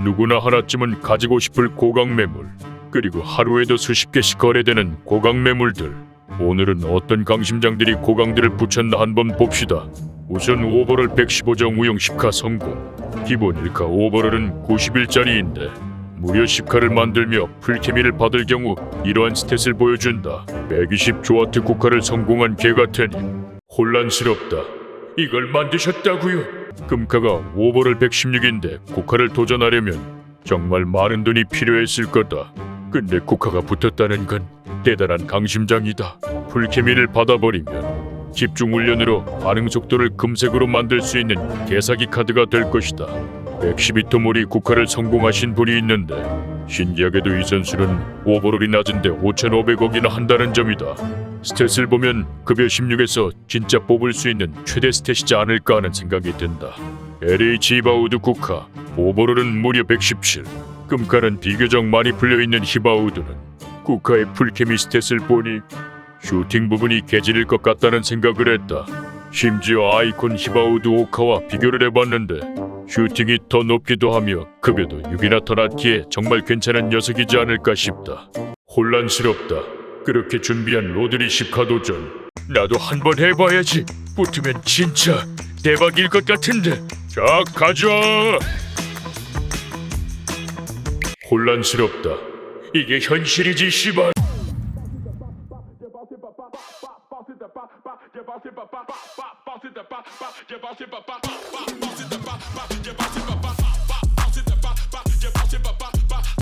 누구나 하나쯤은 가지고 싶을 고강 매물 그리고 하루에도 수십 개씩 거래되는 고강 매물들. 오늘은 어떤 강심장들이 고강들을 붙였나 한번 봅시다. 우선 오버롤 115정 우용 10카 성공. 기본 1카 오버롤은 90일짜리인데 무려 10카를 만들며 풀케미를 받을 경우 이러한 스탯을 보여준다. 120 조아트 국카를 성공한 개 같으니 혼란스럽다. 이걸 만드셨다고요 금카가 오버를 116인데 국카를 도전하려면 정말 많은 돈이 필요했을 거다. 근데 국카가 붙었다는 건 대단한 강심장이다. 풀케미를 받아버리면 집중 훈련으로 반응 속도를 금색으로 만들 수 있는 개사기 카드가 될 것이다. 112톤 몰이 국카를 성공하신 분이 있는데 신기하게도 이 선수는 오버롤이 낮은데 5,500억이나 한다는 점이다. 스탯을 보면 급여 16에서 진짜 뽑을 수 있는 최대 스탯이지 않을까 하는 생각이 든다. LH 히바우드 국카 오버롤은 무려 117. 금카는 비교적 많이 풀려있는 히바우드는 국카의 풀케미 스탯을 보니 슈팅 부분이 개질일 것 같다는 생각을 했다. 심지어 아이콘 히바우드 오카와 비교를 해봤는데 슈팅이 더 높기도 하며 급여도 6이나 더 낮기에 정말 괜찮은 녀석이지 않을까 싶다. 혼란스럽다. 그렇게 준비한 로드리 시카 도전. 나도 한번 해봐야지. 붙으면 진짜 대박일 것 같은데. 자, 가자. 혼란스럽다. 이게 현실이지, 씨발.